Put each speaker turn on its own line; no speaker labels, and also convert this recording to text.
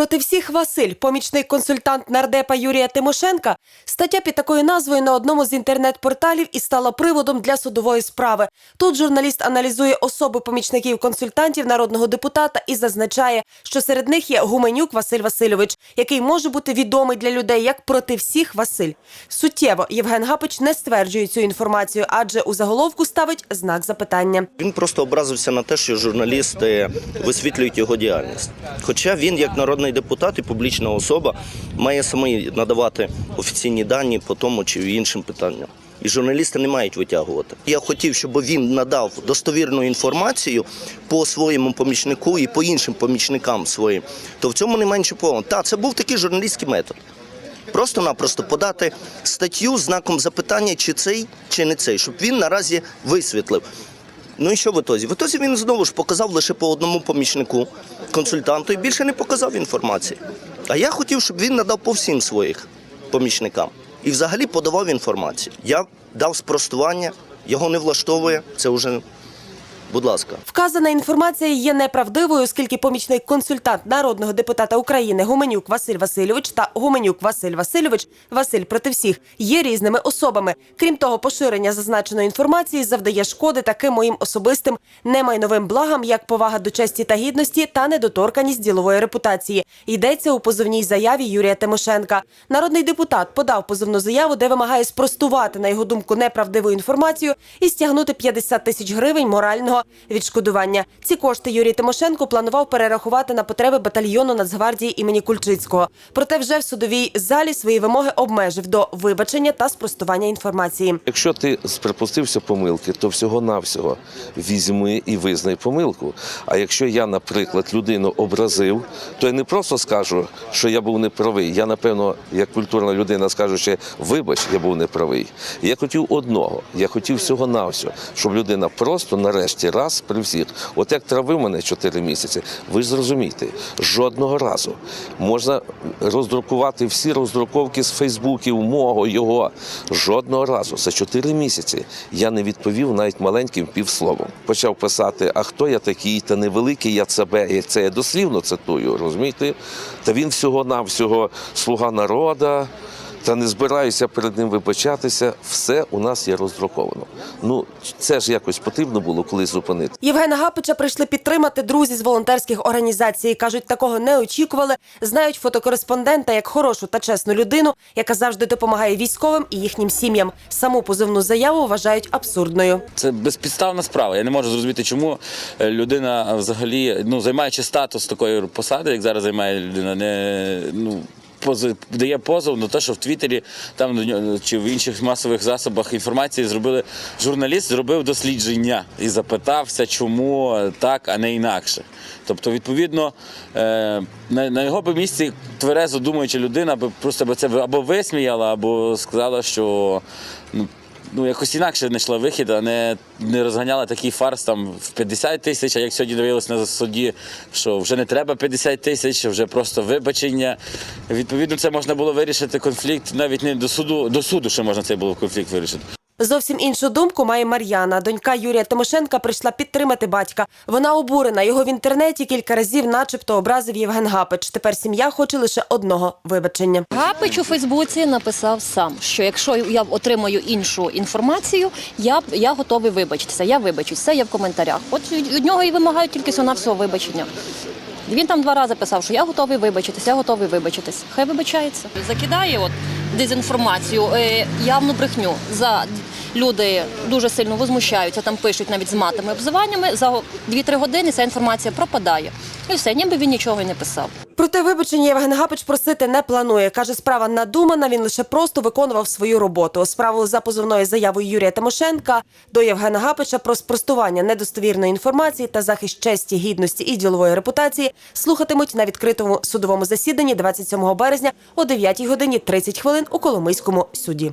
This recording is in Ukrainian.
Проти всіх Василь, помічний консультант нардепа Юрія Тимошенка, стаття під такою назвою на одному з інтернет-порталів і стала приводом для судової справи. Тут журналіст аналізує особи помічників консультантів народного депутата і зазначає, що серед них є Гуменюк Василь Васильович, який може бути відомий для людей як проти всіх Василь. Суттєво Євген Гапич не стверджує цю інформацію, адже у заголовку ставить знак запитання.
Він просто образився на те, що журналісти висвітлюють його діяльність. Хоча він, як народний депутат і публічна особа, має самий надавати офіційні дані по тому чи іншим питанням. І журналісти не мають витягувати. Я хотів, щоб він надав достовірну інформацію по своєму помічнику і по іншим помічникам своїм. То в цьому немає нічого поганого. Так, це був такий журналістський метод. Просто-напросто подати статтю знаком запитання, чи цей, чи не цей, щоб він наразі висвітлив. Ну і що в ітозі? В ітозі він знову ж показав лише по одному помічнику, консультанту, і більше не показав інформації. А я хотів, щоб він надав по всім своїх помічникам і взагалі подавав інформацію. Я дав спростування, його не влаштовує, це вже, будь ласка.
Вказана інформація є неправдивою, оскільки помічний консультант народного депутата України Гуменюк Василь Васильович та Гуменюк Василь Васильович Василь проти всіх є різними особами. Крім того, поширення зазначеної інформації завдає шкоди таким моїм особистим немайновим благам, як повага до честі та гідності та недоторканість ділової репутації. Йдеться у позовній заяві Юрія Тимошенка. Народний депутат подав позовну заяву, де вимагає спростувати на його думку неправдиву інформацію і стягнути 50 тисяч гривень морального відшкодування. Ці кошти Юрій Тимошенко планував перерахувати на потреби батальйону Нацгвардії імені Кульчицького. Проте вже в судовій залі свої вимоги обмежив до вибачення та спростування інформації.
Якщо ти припустився помилки, то всього-навсього візьми і визнай помилку. А якщо я, наприклад, людину образив, то я не просто скажу, що я був неправий. Я, напевно, як культурна людина, скажу, що вибач, я був неправий. Я хотів одного, я хотів всього-навсього, щоб людина просто нарешті раз при всіх, от як травив мене 4 місяці, ви зрозумієте, жодного разу можна роздрукувати всі роздруковки з Фейсбуків, мого, його. Жодного разу за 4 місяці я не відповів навіть маленьким півсловом. Почав писати, а хто я такий, та невеликий я себе. І це я дослівно цитую, розумієте? Та він всього-навсього слуга народа. Та не збираюся перед ним вибачатися. Все у нас є роздруковано. Ну це ж якось потрібно було колись зупинити.
Євгена Гапича прийшли підтримати друзі з волонтерських організацій. кажуть, такого не очікували. Знають фотокореспондента як хорошу та чесну людину, яка завжди допомагає військовим і їхнім сім'ям. Саму позивну заяву вважають абсурдною.
Це безпідставна справа. Я не можу зрозуміти, чому е, людина взагалі, ну займаючи статус такої посади, як зараз займає людина, не ну. Позов- Дає позов на те, що в Твіттері там чи в інших масових засобах інформації зробили журналіст, зробив дослідження і запитався, чому так, а не інакше. Тобто, відповідно, е, на, на його би місці тверезо думаюча людина би просто би це або висміяла, або сказала, що ну, ну, якось інакше знайшла вихід, а не, не розганяла такий фарс там в 50 тисяч, а як сьогодні дивилися на суді, що вже не треба 50 тисяч, вже просто вибачення. Відповідно, це можна було вирішити конфлікт навіть не до суду, до суду ще можна цей було конфлікт вирішити.
Зовсім іншу думку має Мар'яна. Донька Юрія Тимошенка прийшла підтримати батька. Вона обурена. Його в інтернеті кілька разів, начебто, образив Євген Гапич. Тепер сім'я хоче лише одного вибачення.
Гапич у Фейсбуці написав сам, що якщо я отримаю іншу інформацію, я я готовий вибачитися. Я вибачусь. Це є в коментарях. От від нього і вимагають тільки всього навсього вибачення. Він там два рази писав, що я готовий вибачитись, я готовий вибачитись. Хай вибачається. Закидає от дезінформацію, е, явну брехню. За люди дуже сильно возмущаються, там пишуть навіть з матами обзиваннями. За 2-3 години ця інформація пропадає. І все, ніби він нічого й не писав.
Проте вибачення Євген Гапич просити не планує. Каже, справа надумана. Він лише просто виконував свою роботу. Справу за позовною заявою Юрія Тимошенка до Євгена Гапича про спростування недостовірної інформації та захист честі, гідності і ділової репутації слухатимуть на відкритому судовому засіданні 27 березня о 9 годині 30 хвилин у Коломийському суді.